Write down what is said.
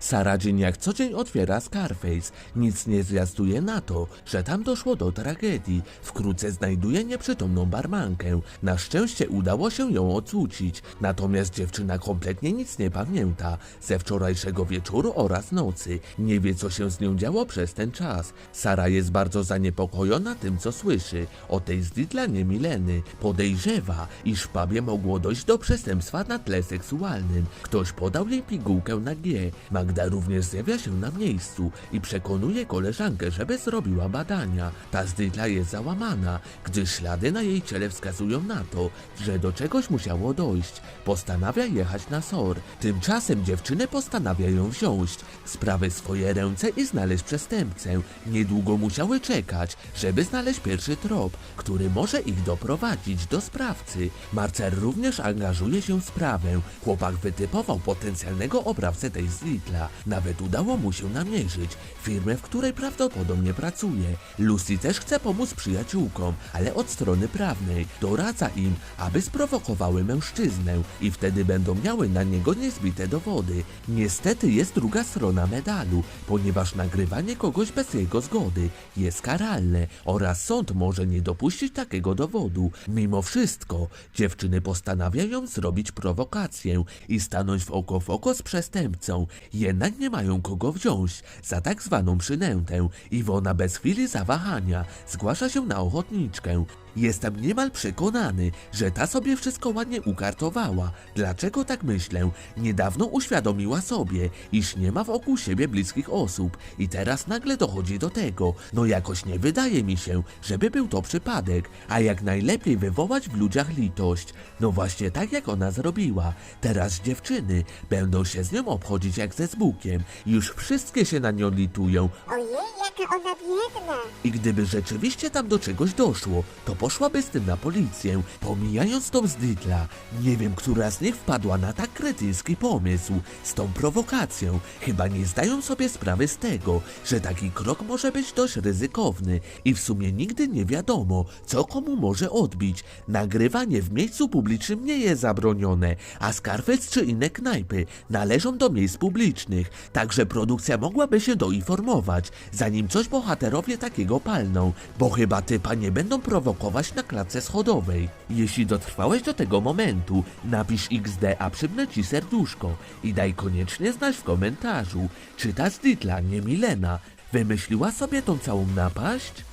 Sara dzień jak co dzień otwiera Scarface. Nic nie zwiastuje na to, że tam doszło do tragedii. Wkrótce znajduje nieprzytomną barmankę. Na szczęście udało się ją ocucić. Natomiast dziewczyna kompletnie nic nie pamięta ze wczorajszego wieczoru oraz nocy. Nie wie co się z nią działo przez ten czas. Sara jest bardzo zaniepokojona tym co słyszy o tej zdidlanie Mileny. Podejrzewa, iż w pubie mogło dojść do przestępstwa na tle seksualnym. Ktoś podał jej pigułkę na G. Magda również zjawia się na miejscu i przekonuje koleżankę, żeby zrobiła badania. Ta zdydla jest załamana, gdyż ślady na jej ciele wskazują na to, że do czegoś musiało dojść. Postanawia jechać na SOR. Tymczasem dziewczyny postanawiają wziąć sprawy swoje ręce i znaleźć przestępcę. Niedługo musiały czekać, żeby znaleźć pierwszy trop, który może ich doprowadzić do sprawcy. Marcel również angażuje się w sprawę. Chłopak wytypował potencjalnego oprawcę tej z. Nawet udało mu się namierzyć firmę, w której prawdopodobnie pracuje. Lucy też chce pomóc przyjaciółkom, ale od strony prawnej. Doradza im, aby sprowokowały mężczyznę i wtedy będą miały na niego niezbite dowody. Niestety jest druga strona medalu, ponieważ nagrywanie kogoś bez jego zgody jest karalne oraz sąd może nie dopuścić takiego dowodu. Mimo wszystko, dziewczyny postanawiają zrobić prowokację i stanąć w oko w oko z przestępcą. Jednak nie mają kogo wziąć za tak zwaną przynętę. Iwona bez chwili zawahania zgłasza się na ochotniczkę. Jestem niemal przekonany, że ta sobie wszystko ładnie ukartowała. Dlaczego tak myślę? Niedawno uświadomiła sobie, iż nie ma wokół siebie bliskich osób i teraz nagle dochodzi do tego. No jakoś nie wydaje mi się, żeby był to przypadek, a jak najlepiej wywołać w ludziach litość. No właśnie tak jak ona zrobiła. Teraz dziewczyny będą się z nią obchodzić jak ze zbukiem. Już wszystkie się na nią litują, Ojej, jaka ona biedna. i gdyby rzeczywiście tam do czegoś doszło, to poszłaby z tym na policję, pomijając tą z Dydla. Nie wiem, która z nich wpadła na tak kretyński pomysł, z tą prowokacją. Chyba nie zdają sobie sprawy z tego, że taki krok może być dość ryzykowny i w sumie nigdy nie wiadomo, co komu może odbić. Nagrywanie w miejscu publicznym nie jest zabronione, a Scarface czy inne knajpy należą do miejsc publicznych, także produkcja mogłaby się doinformować, zanim coś bohaterowie takiego palną, bo chyba typa nie będą prowokować na klatce schodowej. Jeśli dotrwałeś do tego momentu, napisz XD, a przybnę ci serduszko i daj koniecznie znać w komentarzu, czy ta Zditla, nie Milena, wymyśliła sobie tą całą napaść?